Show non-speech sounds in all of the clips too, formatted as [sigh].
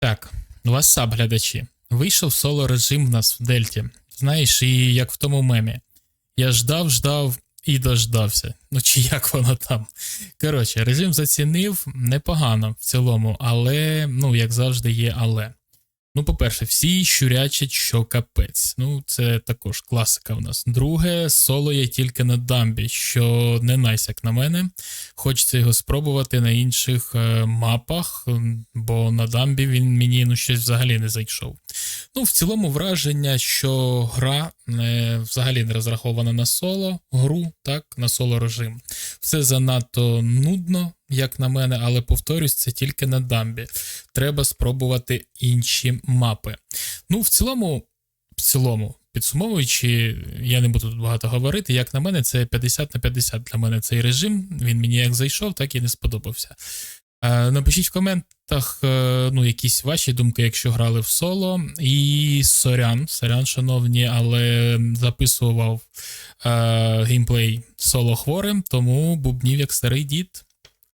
Так, васап, глядачі. Вийшов соло режим в нас в Дельті. Знаєш, і як в тому мемі. Я ждав, ждав і дождався. Ну чи як воно там. Коротше, режим зацінив непогано в цілому, але, ну, як завжди, є але. Ну, по-перше, всі щурячать, що капець. Ну, це також класика в нас. Друге, соло є тільки на дамбі, що не найс, як на мене. Хочеться його спробувати на інших е, мапах, бо на дамбі він мені ну, щось взагалі не зайшов. Ну, в цілому враження, що гра е, взагалі не розрахована на соло гру, так, на соло режим. Все занадто нудно, як на мене, але повторюсь, це тільки на дамбі. Треба спробувати інші мапи. Ну, в цілому, в цілому, підсумовуючи, я не буду тут багато говорити. Як на мене, це 50 на 50 для мене цей режим. Він мені як зайшов, так і не сподобався. Е, Напишіть в коментах е, ну, якісь ваші думки, якщо грали в соло. І сорян, сорян, шановні, але записував е, геймплей соло хворим, тому бубнів як старий дід.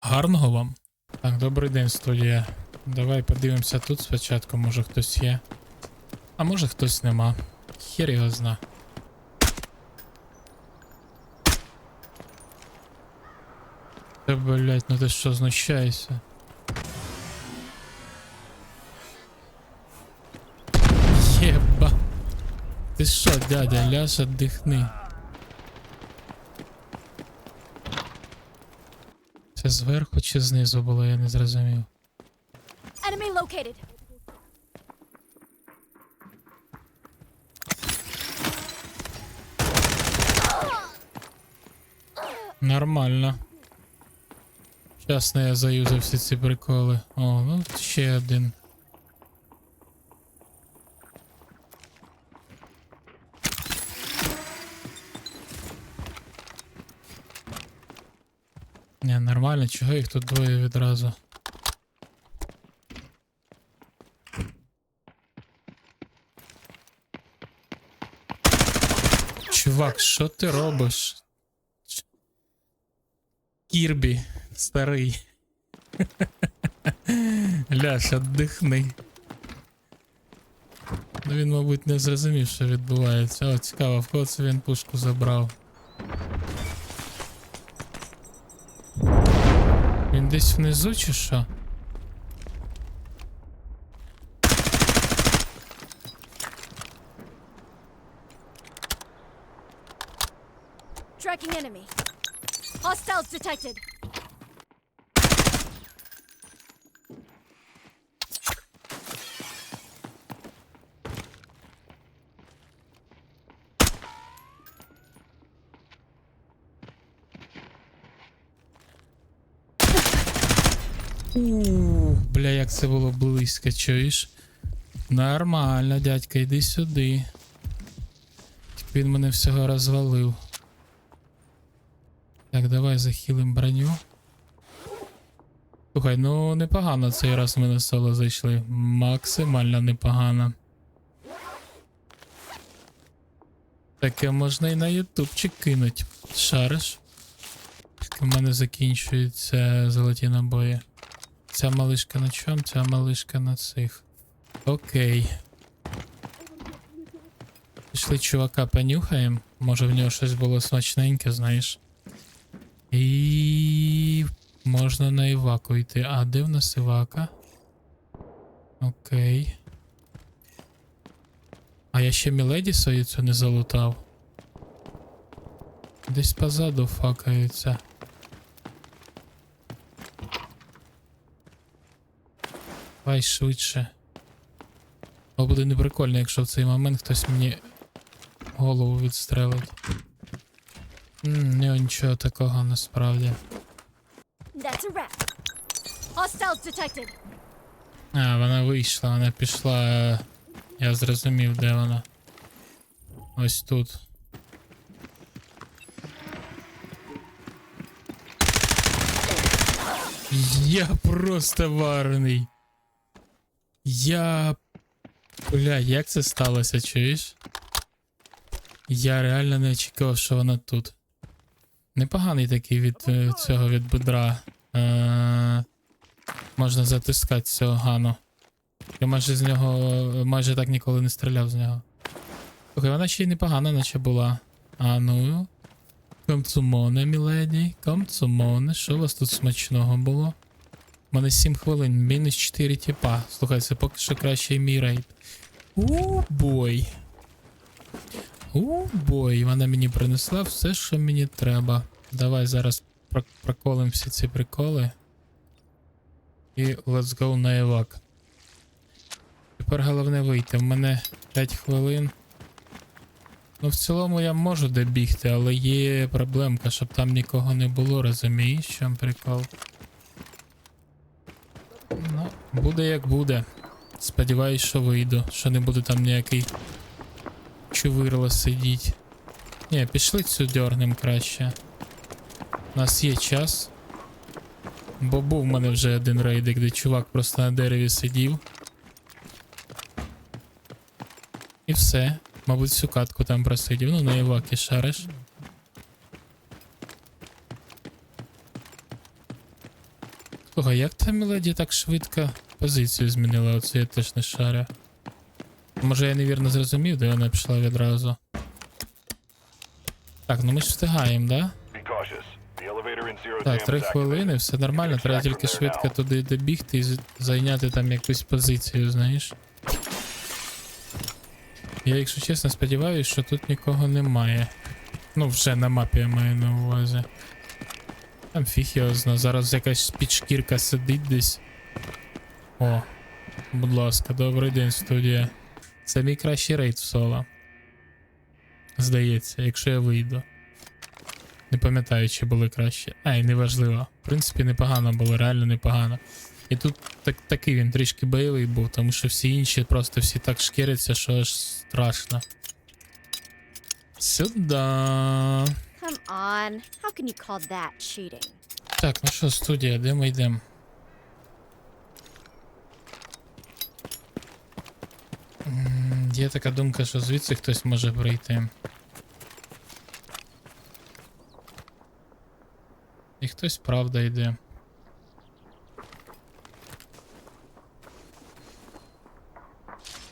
Гарного вам. Так, добрий день, студія. Давай подивимося тут спочатку, може хтось є. А може хтось нема. Хер його зна. Та блять, ну ти що, знущаєшся? Єба. Ти що, дядя, ляша, дихни. Це зверху чи знизу було, я не зрозумів. Located. Нормально. Чесно, я заюзав всі ці приколи. О, ну ще один. Не, нормально, чого їх тут двоє відразу? Чувак, що ти робиш? Кірбі, старий. [laughs] Ляш, отдихни. Ну він, мабуть, не зрозумів, що відбувається. О, цікаво, в кого це він пушку забрав. Він десь внизу чи що? Enemy. Hostiles detected. Ух, бля, як це було близько, чуєш? Нормально, дядька, йди сюди. Він мене всього розвалив. Так, давай захилим броню. Слухай, ну непогано цей раз ми на соло зайшли. Максимально непогано. Таке можна і на ютубчик кинуть. Шариш? В мене закінчуються золоті набої. Ця малишка на чому, ця малишка на цих. Окей. Пішли чувака понюхаємо. Може в нього щось було смачненьке, знаєш. І можна на Іваку йти. А де в нас Івака? Окей. А я ще Міледі свою цю не залутав. Десь позаду факаються. Давай швидше. Бо буде неприкольно, якщо в цей момент хтось мені голову відстрелить. Ні, нічого такого насправді. А, вона вийшла, вона пішла. е, Я зрозумів, де вона. Ось тут. Я просто варений. Я. Бля, як це сталося, чуєш? Я реально не очікував, що вона тут. Непоганий такий від е, цього від бедра. Е, можна затискати цього гану. Я майже з нього майже так ніколи не стріляв з нього. Слухай, вона ще й непогана, наче була. А ну. Комцумоне, міледі, комцумоне, що у вас тут смачного було? У мене 7 хвилин, мінус 4 тіпа. Слухай, це поки що кращий мій рейд. У бой. У бой. Вона мені принесла все, що мені треба. Давай зараз про- проколим всі ці приколи. І let's go на евак. Тепер головне вийти. В мене 5 хвилин. Ну, в цілому я можу добігти, але є проблемка, щоб там нікого не було, розумієш, в прикол? Ну, буде як буде. Сподіваюсь, що вийду, що не буде там ніякий чувирло сидіть. Ні, пішли цю дьорнем краще. У нас є час. Бо був в мене вже один рейдик, де чувак просто на дереві сидів. І все. Мабуть, всю катку там просидів. Ну, на Івакі шариш. Слухай, як та мелодія так швидко позицію змінила, оце я теж не шарю. Може я невірно зрозумів, де вона пішла відразу. Так, ну ми ж встигаємо, да? Так, три хвилини, все нормально, треба тільки швидко туди добігти і зайняти там якусь позицію, знаєш. Я, якщо чесно, сподіваюся, що тут нікого немає. Ну, вже на мапі я маю на увазі. Там фіг його зна, зараз якась підшкірка сидить десь. О, будь ласка, добрий день, студія. Це мій кращий рейд в соло. Здається, якщо я вийду. Не пам'ятаю, чи були краще. Ай, неважливо. В принципі, непогано було, реально непогано. І тут так, такий він трішки бойовий був, тому що всі інші просто всі так шкіряться, що аж страшно. Сюда. Come on. How can you call that cheating? Так, ну що, студія, де ми йдемо? Є така думка, що звідси хтось може прийти. Хтось правда йде.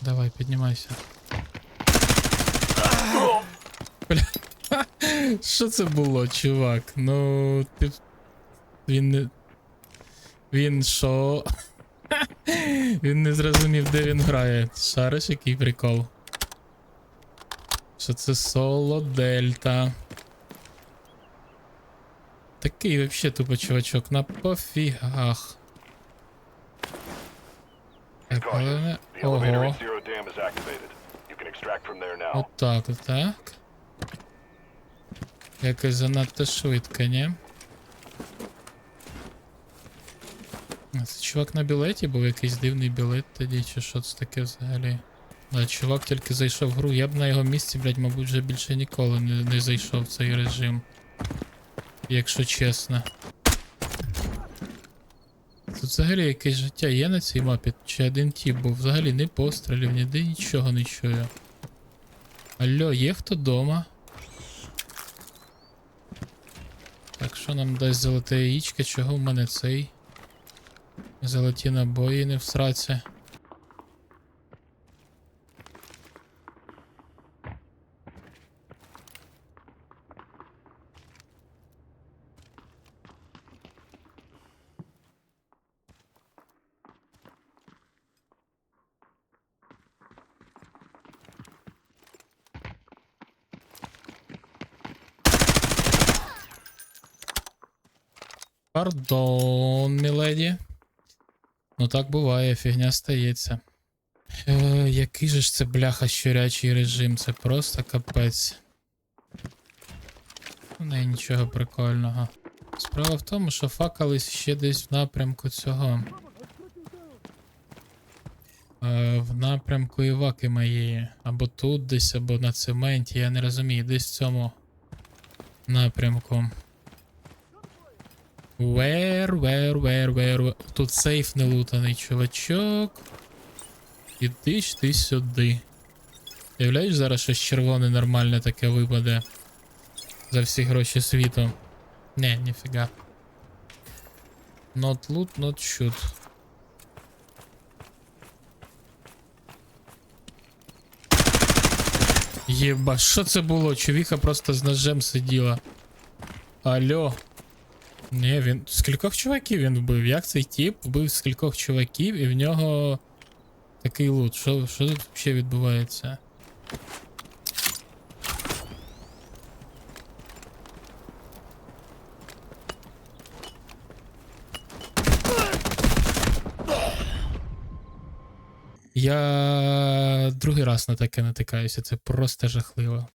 Давай, піднімайся. Бля. [laughs] Що це було, чувак? Ну, ти. Він не. Він що? [laughs] він не зрозумів, де він грає. Шариш, який прикол. Що це соло Дельта. Такий вообще тупо чувачок на пофігах. Так, Ого. there now. Отак, отак. Якось занадто швидко, ні? Це чувак на білеті був якийсь дивний білет тоді, чи що це таке взагалі? Да, чувак тільки зайшов в гру. Я б на його місці, блядь, мабуть, вже більше ніколи не, не зайшов в цей режим. Якщо чесно. Тут взагалі якесь життя є на цій мапі, чи один тіп був, взагалі не пострілів, ніде нічого не чую. Алло, є хто дома? Так, що нам дасть золоте яєчко, чого в мене цей? Золоті набої не в Пардон, міледі. Ну так буває, фігня стається. Е, який же ж це бляха щурячий режим, це просто капець. У неї нічого прикольного. Справа в тому, що факались ще десь в напрямку цього. Е, в напрямку Іваки моєї. Або тут десь, або на цементі, я не розумію, десь в цьому напрямку. Where, where, where, where, where. Тут сейф не лутаний, чувачок. Іди ж ти сюди. Являєш зараз щось червоне нормальне таке випаде. За всі гроші світу. Не, ніфіга. Not loot, not shoot. Єба, що це було? Чувіха просто з ножем сиділа. Алло. Ні, він. Скількох чуваків він вбив? Як цей тіп вбив скількох чуваків і в нього такий лут. Що, що тут взагалі відбувається? Я другий раз на таке натикаюся, це просто жахливо.